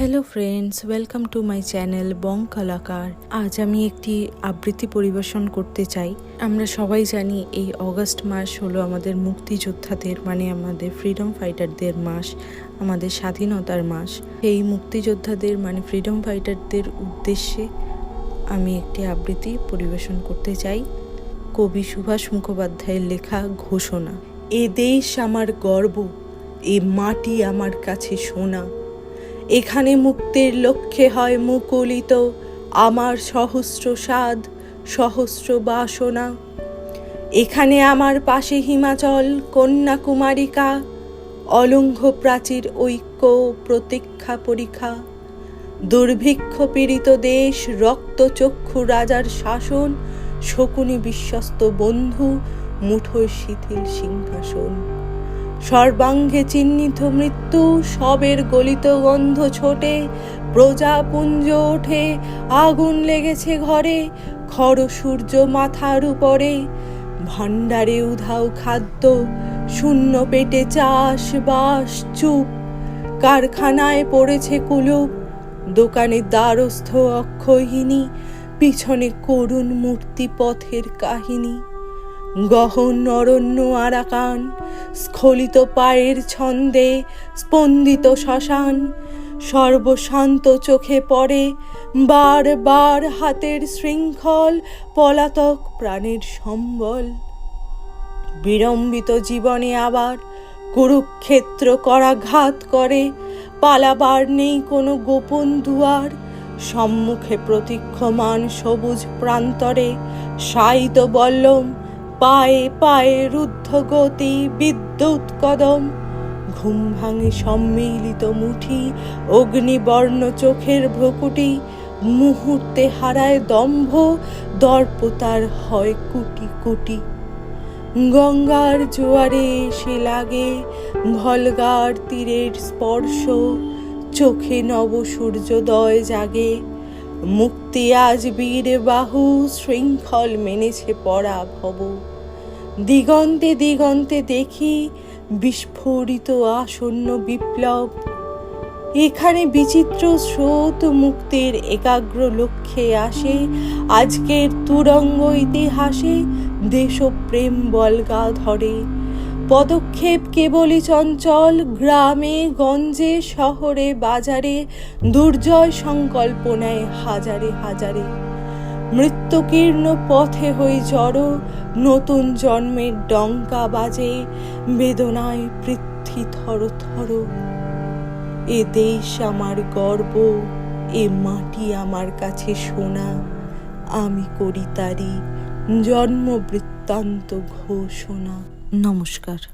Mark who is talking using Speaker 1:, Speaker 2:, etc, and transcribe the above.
Speaker 1: Hello friends welcome to my channel Bong Kalakar আজ আমি একটি আবৃত্তি পরিবেশন করতে চাই। আমরা সবাই জানি এই অগস্ট মাস হলো আমাদের মুক্তিযোদ্ধাদের মানে আমাদের ফ্রিডম ফাইটারদের মাস, আমাদের স্বাধীনতার মাস। এই মুক্তিযোদ্ধাদের মানে ফ্রিডম ফাইটারদের উদ্দেশ্যে আমি একটি আবৃত্তি পরিবেশন করতে চাই। কবি সুভাষ মুখোপাধ্যায়ের লেখা ঘোষণা, এ দেশ আমার গর্ব, এ মাটি আমার কাছে সোনা। এখানে মুক্তির লক্ষ্যে হয় মুকুলিত আমার সহস্র সাদ সহস্র বাসনা। এখানে আমার পাশে হিমাচল, কন্যাকুমারিকা, অলঙ্ঘ প্রাচীর ঐক্য প্রতীক্ষা পরীক্ষা। দুর্ভিক্ষ পীড়িত দেশ রক্তচক্ষু রাজার শাসন, শকুনি বিশ্বস্ত বন্ধু, মুঠোয় শিথিল সিংহাসন। সর্বাঙ্গে চিহ্নিত মৃত্যু, সবের গলিত গন্ধ ছোটে, প্রজাপুঞ্জ ওঠে, আগুন লেগেছে ঘরে খর সূর্য মাথার উপরে। ভাণ্ডারে উধাও খাদ্য, শূন্য পেটে চাষ বাস চুপ। কারখানায় পড়েছে কুলুপ, দোকানে দ্বারস্থ অক্ষয়হীনী পিছনে করুণ মূর্তি পথের কাহিনী। গহন অরণ্য আরাকান, স্খলিত পায়ের ছন্দে স্পন্দিত শ্মশান। সর্বশান্ত চোখে পড়ে বার বার হাতের শৃঙ্খল, পলাতক প্রাণের সম্বল। বিড়ম্বিত জীবনে আবার কুরুক্ষেত্র করাঘাত করে, পালাবার নেই কোনো গোপন দুয়ার। সম্মুখে প্রতীক্ষমান সবুজ প্রান্তরে সাইত বল্লম পায়ে পায়ে রুদ্ধ গতি বিদ্যুৎ কদম ঘুম ভাঙে সম্মিলিত মুঠি, অগ্নিবর্ণ চোখের ভ্রকুটি, মুহূর্তে হারায় দম্ভ দর্প তার হয় কুটি কুটি। গঙ্গার জোয়ারে এসে লাগে ভলগার তীরের স্পর্শ, চোখে নব সূর্যোদয় জাগে। মুক্তি আজ বীর বাহু শৃঙ্খল মেনেছে পরা ভব দিগন্তে দিগন্তে দেখি বিস্ফোরিত আসন্ন বিপ্লব। এখানে বিচিত্র স্রোত মুক্তির একাগ্র লক্ষ্যে আসে আজকের তুরঙ্গ ইতিহাসে দেশপ্রেম বলগা ধরে পদক্ষেপ কেবলই চঞ্চল, গ্রামে, গঞ্জে, শহরে, বাজারে, দুর্জয় সংকল্প নেয় হাজারে হাজারে। মৃত্যুকীর্ণ পথে হই জড়, নতুন জন্মের ডঙ্কা বাজে, বেদনায় পৃথ্বী থর থর। এ দেশ আমার গর্ব, এ মাটি আমার কাছে সোনা, আমি করি তারি জন্ম বৃত্তান্ত ঘোষণা। নমস্কার।